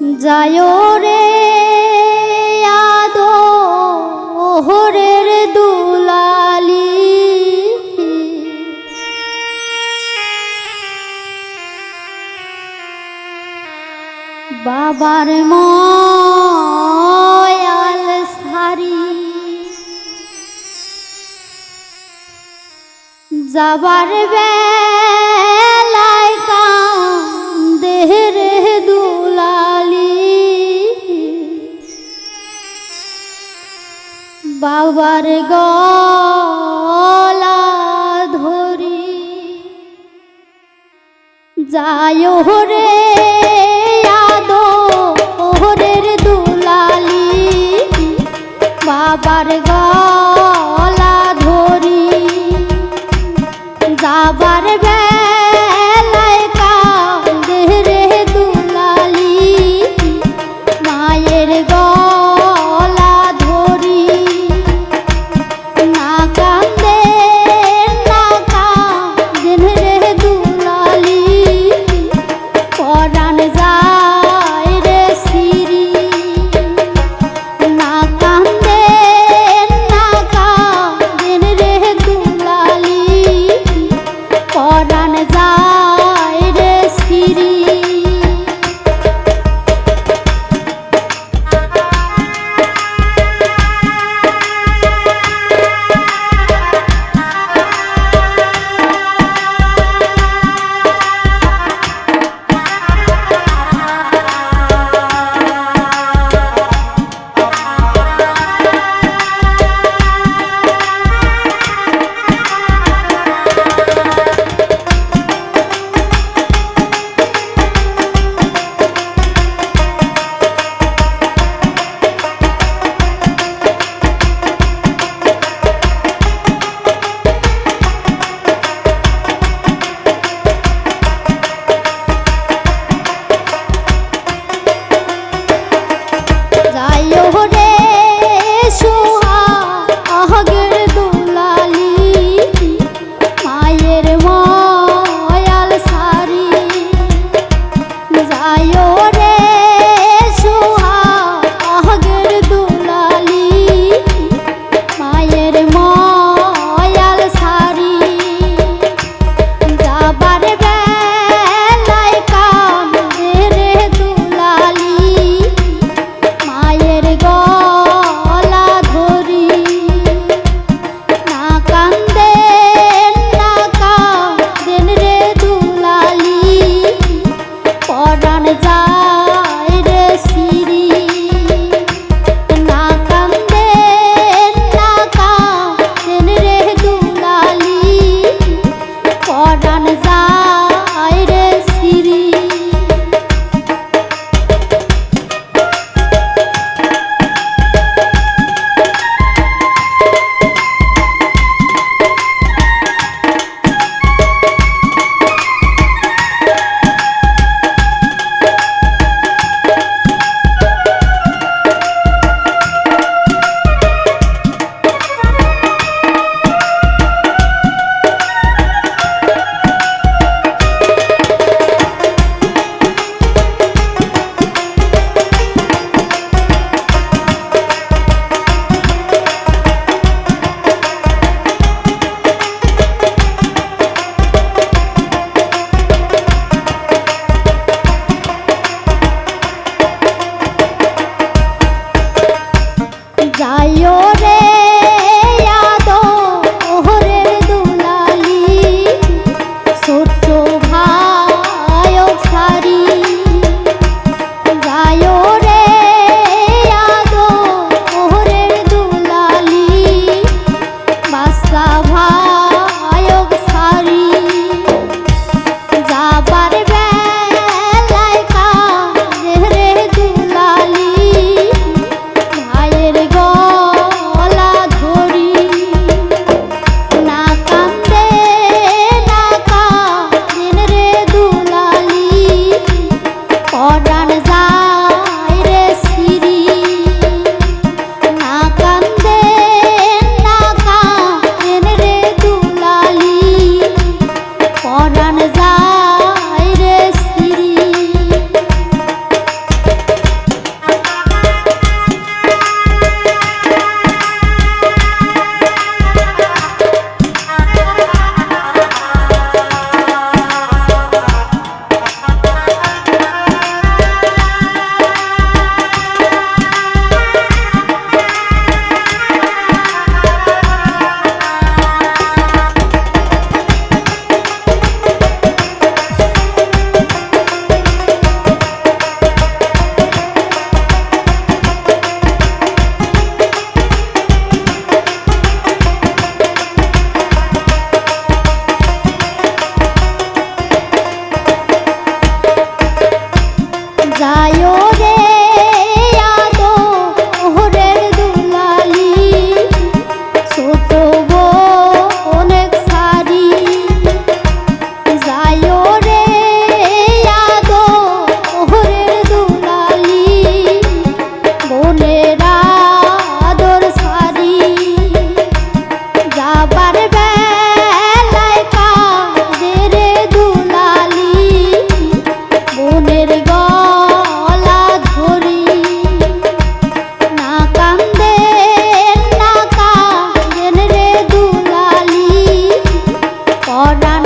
যায় রে আদো হরের দুলালি। বাবার মাল সারি। যাবার ব্যা তার গলা ধরি। যায় হরে আদো ওহরের দুলালি বাবার গা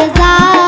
যায়